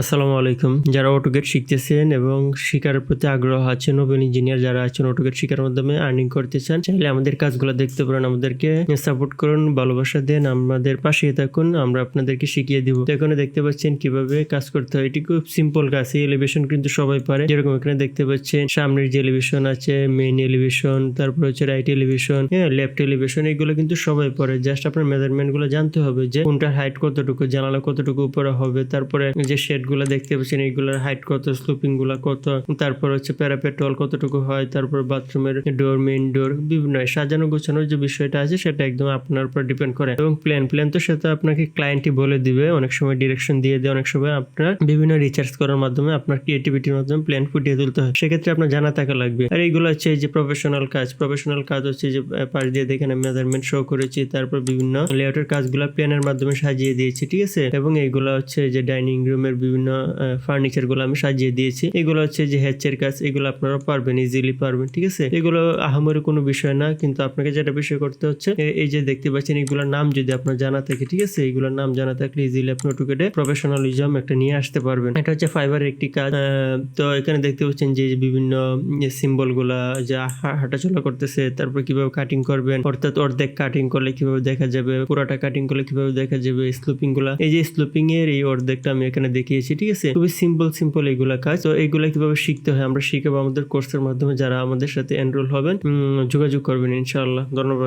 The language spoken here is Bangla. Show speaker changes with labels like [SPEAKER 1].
[SPEAKER 1] আসসালামু আলাইকুম। যারা অটোগেট শিখতেছেন এবং শিকার প্রতি আগ্রহ আছে নবীন ইঞ্জিনিয়ার যারা আছেন অটোগেট শিকার মাধ্যমে আর্নিং করতে চান, চাইলে আমাদের কাজগুলো দেখতে পারেন, আমাদেরকে সাপোর্ট করুন, ভালোবাসা দেন, আমাদের পাশে থাকুন, আমরা আপনাদেরকে শিখিয়ে দিব। এখানে দেখতে পাচ্ছেন কীভাবে কাজ করতে হয়। এটি খুব সিম্পল কাজ, এই এলিভেশন কিন্তু সবাই পারে। যেরকম এখানে দেখতে পাচ্ছেন, সামনের যে এলিভেশন আছে মেইন এলিভেশন তারপর হচ্ছে রাইট এলিভেশন হ্যাঁ লেফট এলিভেশন এগুলো কিন্তু সবাই পারে জাস্ট আপনার মেজারমেন্টগুলো জানতে হবে যে কোনটার হাইট কতটুকু, জানালা কতটুকু উপরে হবে, তারপরে যে শেড গুলো দেখতে পাচ্ছেন এইগুলোর হাইট কত স্লোপিংগুলা কত, তারপর হচ্ছে প্যারাপেট্রল কতটুকু হয়, তারপর বাথরুমের ডোর মেইন ডোর বিভিন্ন সাজানো, গোছানোর যে বিষয়টা আছে, সেটা একদম আপনার উপর ডিপেন্ড করে। এবং প্ল্যান প্ল্যান তো সেটা আপনাকে ক্লায়েন্টই বলে দিবে, অনেক সময় ডিরেকশন দিয়ে দেয়, অনেক সময় আপনার বিভিন্ন রিচার্জ করার মাধ্যমে আপনার ক্রিয়েটিভিটির মাধ্যমে প্ল্যান ফুটিয়ে তুলতে হয়। সেক্ষেত্রে আপনার জানা থাকা লাগবে। আর এইগুলো হচ্ছে যে প্রফেশনাল কাজ প্রফেশনাল কাজ হচ্ছে যে পাশ দিয়ে দেখেন মেজারমেন্ট শো করেছি, তারপর বিভিন্ন লেআউটের কাজগুলো প্ল্যানের মাধ্যমে সাজিয়ে দিয়েছি, ঠিক আছে? এবং এইগুলো হচ্ছে যে ডাইনিং রুমের বিভিন্ন ফার্নিচারগুলো আমি সাজিয়ে দিয়েছি। এগুলো হচ্ছে যে হ্যাচের কাজ, এগুলো আপনারা পারবেন ইজিলি পারবেন, ঠিক আছে? এগুলো আহামরি কোনো বিষয় না, কিন্তু আপনাকে যেটা বিষয় করতে হচ্ছে এই যে দেখতে পাচ্ছেন, এগুলোর নাম যদি আপনার জানা থাকে, ঠিক আছে? এগুলোর নাম জানা থাকলে ইজিলি আপনি অটোকেটে প্রফেশনালিজম একটা নিয়ে আসতে পারবেন। এটা হচ্ছে ফাইবারের একটি কাজ তো এখানে দেখতে পাচ্ছেন যে বিভিন্ন সিম্বলগুলা, যা হাঁটাচলা করতেছে, তারপর কীভাবে কাটিং করবেন, অর্থাৎ অর্ধেক কাটিং করলে কীভাবে দেখা যাবে, পুরোটা কাটিং করলে কীভাবে দেখা যাবে স্লুপিংগুলা। এই যে স্লুপিং এর এই অর্ধেকটা আমি এখানে দেখিয়েছি। ঠিক আছে? খুবই সিম্পল সিম্পল এগুলা কাজ। তো এগুলা কীভাবে শিখতে হয় আমরা শিখাবো আমাদের কোর্সের মাধ্যমে, যারা আমাদের সাথে এনরোল হবেন যোগাযোগ করবেন, ইনশাআল্লাহ। ধন্যবাদ।